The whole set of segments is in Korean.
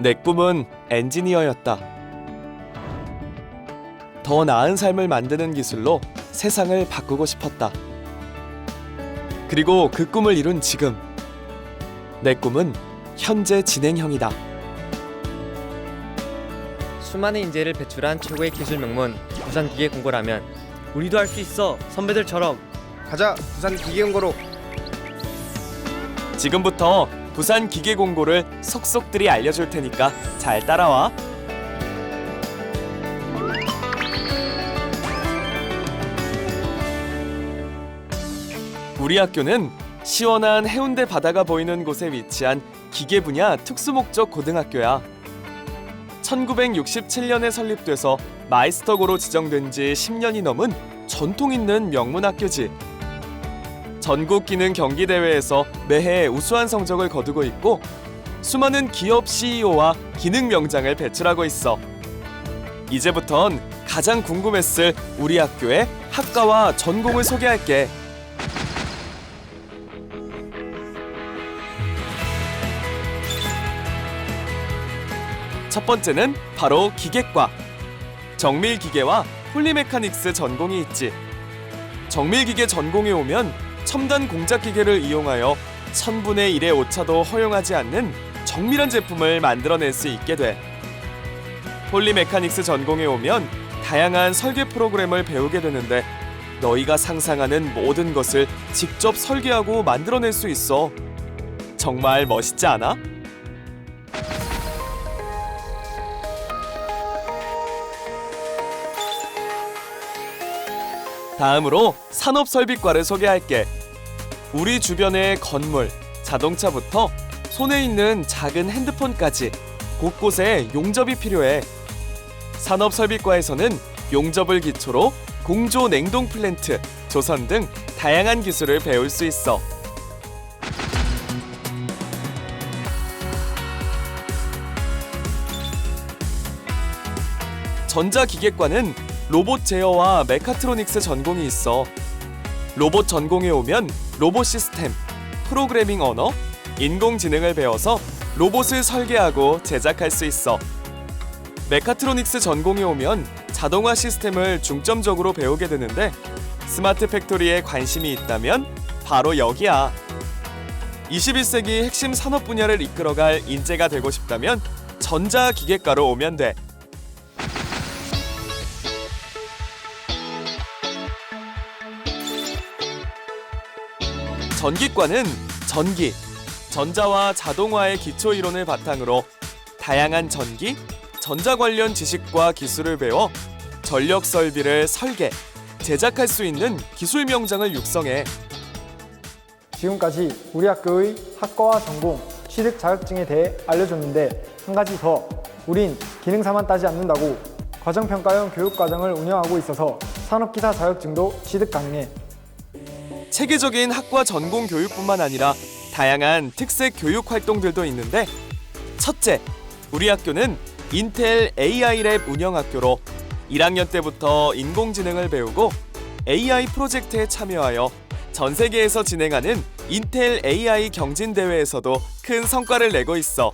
내 꿈은 엔지니어였다. 더 나은 삶을 만드는 기술로 세상을 바꾸고 싶었다. 그리고 그 꿈을 이룬 지금 내 꿈은 현재 진행형이다. 수많은 인재를 배출한 최고의 기술 명문 부산 기계 공고라면 우리도 할 수 있어 선배들처럼 가자 부산 기계연구로 지금부터 부산 기계 공고를 속속들이 알려줄 테니까 잘 따라와. 우리 학교는 시원한 해운대 바다가 보이는 곳에 위치한 기계 분야 특수 목적 고등학교야. 1967년에 설립돼서 마이스터고로 지정된 지 10년이 넘은 전통 있는 명문 학교지. 전국 기능 경기 대회에서 매해 우수한 성적을 거두고 있고 수많은 기업 CEO와 기능 명장을 배출하고 있어. 이제부턴 가장 궁금했을 우리 학교의 학과와 전공을 소개할게. 첫 번째는 바로 기계과. 정밀 기계와 폴리메카닉스 전공이 있지. 정밀 기계 전공에 오면 첨단 공작 기계를 이용하여 천분의 일의 오차도 허용하지 않는 정밀한 제품을 만들어낼 수 있게 돼. 폴리메카닉스 전공에 오면 다양한 설계 프로그램을 배우게 되는데 너희가 상상하는 모든 것을 직접 설계하고 만들어낼 수 있어. 정말 멋있지 않아? 다음으로 산업설비과를 소개할게. 우리 주변의 건물, 자동차부터 손에 있는 작은 핸드폰까지 곳곳에 용접이 필요해. 산업설비과에서는 용접을 기초로 공조 냉동 플랜트, 조선 등 다양한 기술을 배울 수 있어. 전자기계과는 로봇 제어와 메카트로닉스 전공이 있어. 로봇 전공에 오면 로봇 시스템, 프로그래밍 언어, 인공지능을 배워서 로봇을 설계하고 제작할 수 있어. 메카트로닉스 전공에 오면 자동화 시스템을 중점적으로 배우게 되는데 스마트 팩토리에 관심이 있다면 바로 여기야. 21세기 핵심 산업 분야를 이끌어갈 인재가 되고 싶다면 전자기계과로 오면 돼. 전기과는 전기, 전자와 자동화의 기초 이론을 바탕으로 다양한 전기, 전자 관련 지식과 기술을 배워 전력 설비를 설계, 제작할 수 있는 기술 명장을 육성해. 지금까지 우리 학교의 학과와 전공, 취득 자격증에 대해 알려줬는데 한 가지 더 우린 기능사만 따지 않는다고 과정평가형 교육과정을 운영하고 있어서 산업기사 자격증도 취득 가능해 체계적인 학과 전공 교육뿐만 아니라 다양한 특색 교육 활동들도 있는데 첫째, 우리 학교는 인텔 AI 랩 운영 학교로 1학년 때부터 인공지능을 배우고 AI 프로젝트에 참여하여 전 세계에서 진행하는 인텔 AI 경진 대회에서도 큰 성과를 내고 있어.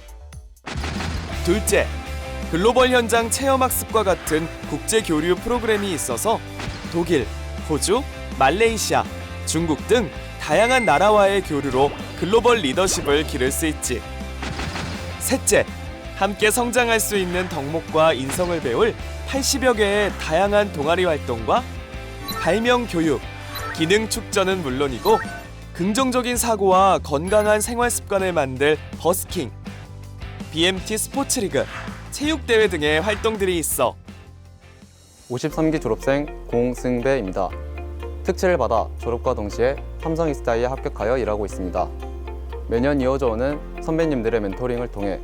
둘째, 글로벌 현장 체험 학습과 같은 국제 교류 프로그램이 있어서 독일, 호주, 말레이시아, 중국 등 다양한 나라와의 교류로 글로벌 리더십을 기를 수 있지. 셋째, 함께 성장할 수 있는 덕목과 인성을 배울 80여 개의 다양한 동아리 활동과 발명 교육, 기능 축전은 물론이고 긍정적인 사고와 건강한 생활 습관을 만들 버스킹, BMT 스포츠 리그, 체육 대회 등의 활동들이 있어. 53기 졸업생 공승배입니다. 특채를 받아 졸업과 동시에 삼성 이스타에 합격하여 일하고 있습니다. 매년 이어져 오는 선배님들의 멘토링을 통해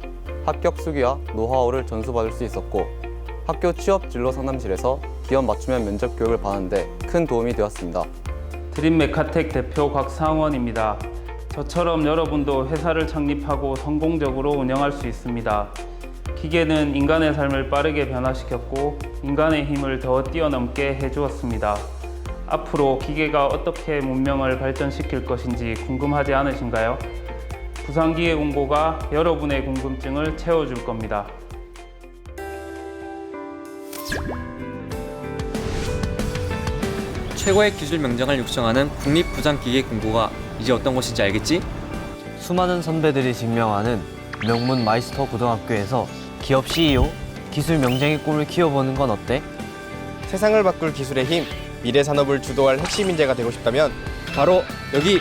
합격 수기와 노하우를 전수받을 수 있었고 학교 취업 진로 상담실에서 기업 맞춤형 면접 교육을 받았는데 큰 도움이 되었습니다. 드림 메카텍 대표 곽상원입니다. 저처럼 여러분도 회사를 창립하고 성공적으로 운영할 수 있습니다. 기계는 인간의 삶을 빠르게 변화시켰고 인간의 힘을 더 뛰어넘게 해주었습니다. 앞으로 기계가 어떻게 문명을 발전시킬 것인지 궁금하지 않으신가요? 부산기계공고가 여러분의 궁금증을 채워줄 겁니다. 최고의 기술 명장을 육성하는 국립부산기계공고가 이제 어떤 곳인지 알겠지? 수많은 선배들이 증명하는 명문 마이스터 고등학교에서 기업 CEO, 기술 명장의 꿈을 키워보는 건 어때? 세상을 바꿀 기술의 힘, 미래 산업을 주도할 핵심 인재가 되고 싶다면 바로 여기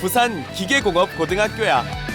부산 기계공업 고등학교야.